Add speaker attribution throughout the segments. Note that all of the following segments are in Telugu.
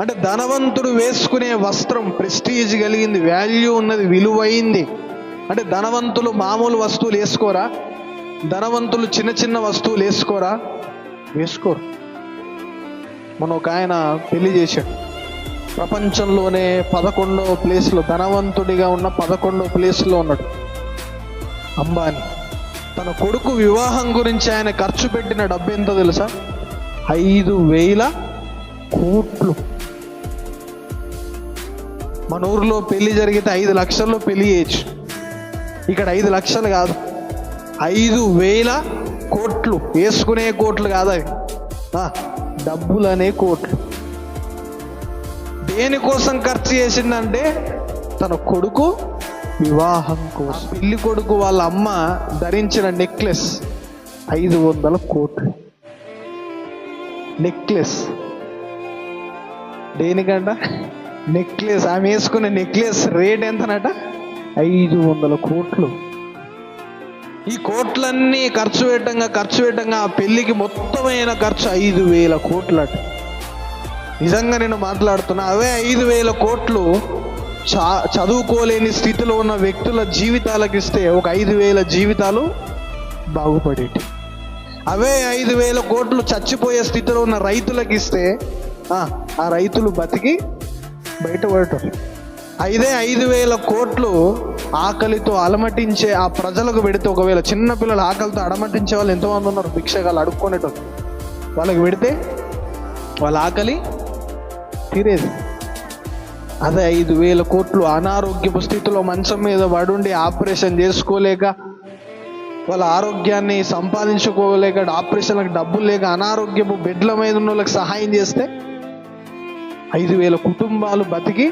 Speaker 1: అంటే ధనవంతుడు వేసుకునే వస్త్రం ప్రెస్టీజ్ కలిగింది వాల్యూ ఉన్నది విలువైంది. అంటే ధనవంతులు మామూలు వస్తువులు వేసుకోరా? ధనవంతులు చిన్న చిన్న వస్తువులు వేసుకోరా? వేసుకోరు. మన ఒక ఆయన పెళ్ళి చేశాడు. ప్రపంచంలోనే పదకొండవ ప్లేస్లో ధనవంతుడిగా ఉన్న పదకొండవ ప్లేస్లో ఉన్నాడు. అంబానీ. తన కొడుకు వివాహం గురించి ఆయన ఖర్చు పెట్టిన డబ్బు ఎంతో తెలుసా? ఐదు వేల కోట్లు. మన ఊర్లో పెళ్ళి జరిగితే ఐదు లక్షల్లో పెళ్ళి చేయొచ్చు. ఇక్కడ ఐదు లక్షలు కాదు. ఐదు వేల కోట్లు. వేసుకునే కోట్లు కాదు అవి. అనే కోట్లు. దేనికోసం ఖర్చు చేసిందంటే తన కొడుకు వివాహం కోసం. పెళ్ళి కొడుకు వాళ్ళ అమ్మ ధరించిన నెక్లెస్ ఐదు వందల కోట్లు. నెక్లెస్. దేనికంట? నెక్లెస్ ఆమె వేసుకునే నెక్లెస్ రేట్ ఎంతనట? ఐదు వందల కోట్లు. ఈ కోట్లన్నీ ఖర్చు పెట్టంగా ఖర్చు పెట్టంగా ఆ పెళ్ళికి మొత్తమైన ఖర్చు ఐదు వేల కోట్లట. నిజంగా నేను మాట్లాడుతున్నా అవే ఐదు వేల కోట్లు చా చదువుకోలేని స్థితిలో ఉన్న వ్యక్తుల జీవితాలకు ఇస్తే ఒక ఐదు వేల జీవితాలు బాగుపడేటి. అవే ఐదు వేల కోట్లు చచ్చిపోయే స్థితిలో ఉన్న రైతులకు ఇస్తే ఆ రైతులు బతికి బయటపడటం. ఐదే ఐదు వేల కోట్లు ఆకలితో అలమటించే ఆ ప్రజలకు పెడితే ఒకవేళ చిన్న పిల్లలు ఆకలితో అడమటించే వాళ్ళు ఎంతోమంది ఉన్నారు? భిక్షగాలు అడుక్కునేటోళ్ళు. వాళ్ళకి పెడితే వాళ్ళ ఆకలి తీరేది. అదే ఐదు వేల కోట్లు అనారోగ్యపు స్థితిలో మంచం మీద పడుండి ఆపరేషన్ చేసుకోలేక వాళ్ళ ఆరోగ్యాన్ని సంపాదించుకోలేక ఆపరేషన్లకు డబ్బులు లేక అనారోగ్యపు బెడ్ల మీద ఉన్న వాళ్ళకి సహాయం చేస్తే ఐదు వేల కుటుంబాలు బతికి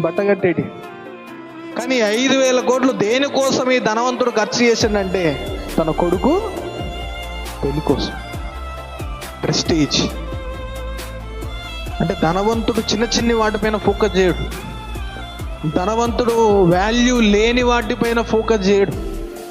Speaker 1: బట్టగట్టేటి కానీ ఐదు వేల కోట్లు దేనికోసం ఈ ధనవంతుడు ఖర్చు చేసిండంటే తన కొడుకు పెళ్ళి కోసం ప్రెస్టీజ్ అంటే ధనవంతుడు చిన్న చిన్ని వాటిపైన ఫోకస్ చేయడు. ధనవంతుడు వాల్యూ లేని వాటిపైన ఫోకస్ చేయడు.